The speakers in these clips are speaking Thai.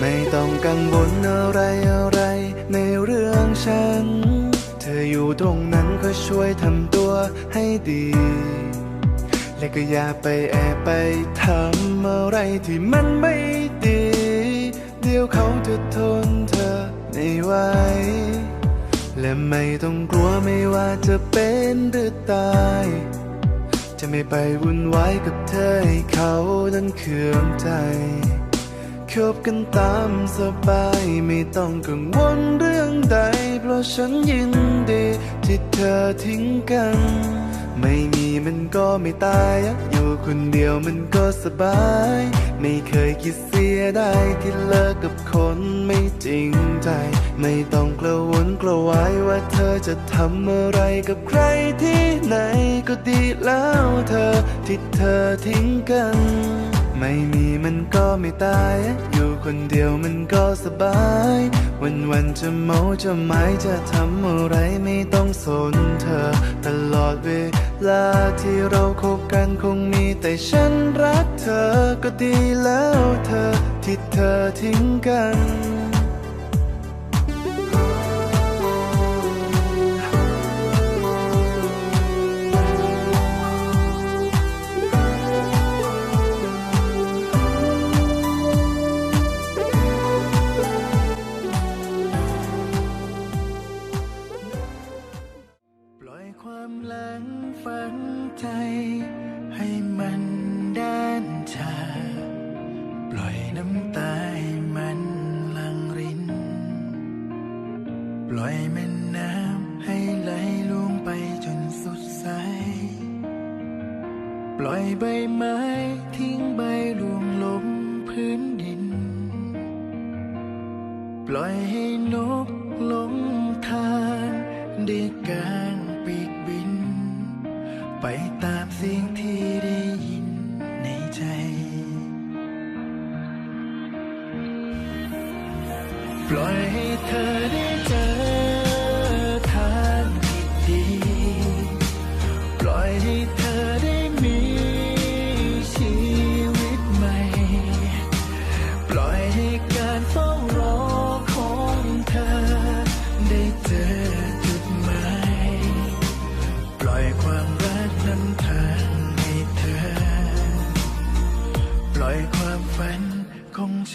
ไม่ต้องกังวลอะไรอะไรในเรื่องฉัน เธออยู่ตรงนั้นก็ช่วยทำตัวให้ดี และก็อย่าไปแอบไปทำอะไรที่มันไม่ดี เดี๋ยวเขาจะทนเธอไม่ไหวและไม่ต้องกลัวไม่ว่าจะเป็นหรือตาย จะไม่ไปวุ่นวายกับเธอให้เขานั้นเคืองใจ คบกันตามสบายไม่ต้องกังวลเรื่องใด เพราะฉันยินดีที่เธอทิ้งกัน ไม่มีมันก็ไม่ตาย อยู่คนเดียวมันก็สบาย ไม่เคยคิดเสียได้ที่เลิกกับคนไม่จริงใจ ไม่ต้องกระวนกระวายว่าเธอจะทำอะไรกับใครที่ไหนก็ดีแล้วเธอที่เธอทิ้งกัน ไม่มี ก็ไม่ตาย อยู่คนเดียวมันก็สบาย วันวันๆจะเมาจะหมายจะทำอะไรไม่ต้องสนเธอ ตลอดเวลาที่เราคบกันคงมีแต่ฉันรักเธอก็ดีแล้วเธอที่เธอทิ้งกัน ความหลังฝังใจ ให้มันด้านชา ปล่อยน้ำตาให้มันลังริน ปล่อยแม่น้ำให้ไหลลวงไปจนสุดสายปล่อยใบไม้ทิ้งใบรวงลงพื้นดิน ปล่อยให้นกลงทางได้กางปีกบิน ไปตามเสียงที่ได้ยินในใจ ปล่อยให้เธอ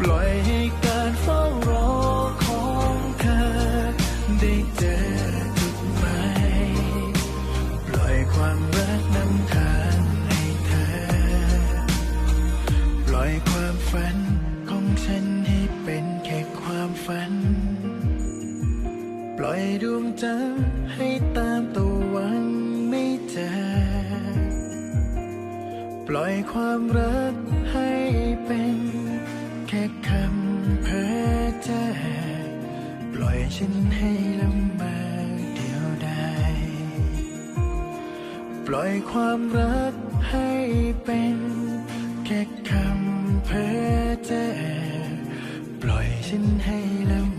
ปล่อยให้การเฝ้ารอของเธอ ได้เจอจุดหมายปล่อยความรักนำทางให้เธอ ปล่อยความฝันของฉันให้เป็นแค่ความฝัน ปล่อยดวงจันทร์ให้ตามตะวันไม่เจอ ปล่อยความรัก ฉันให้ลำบากเดียวดายปล่อยความรักให้เป็นแค่คำเพ้อเจ้อปล่อยฉันให้ลำ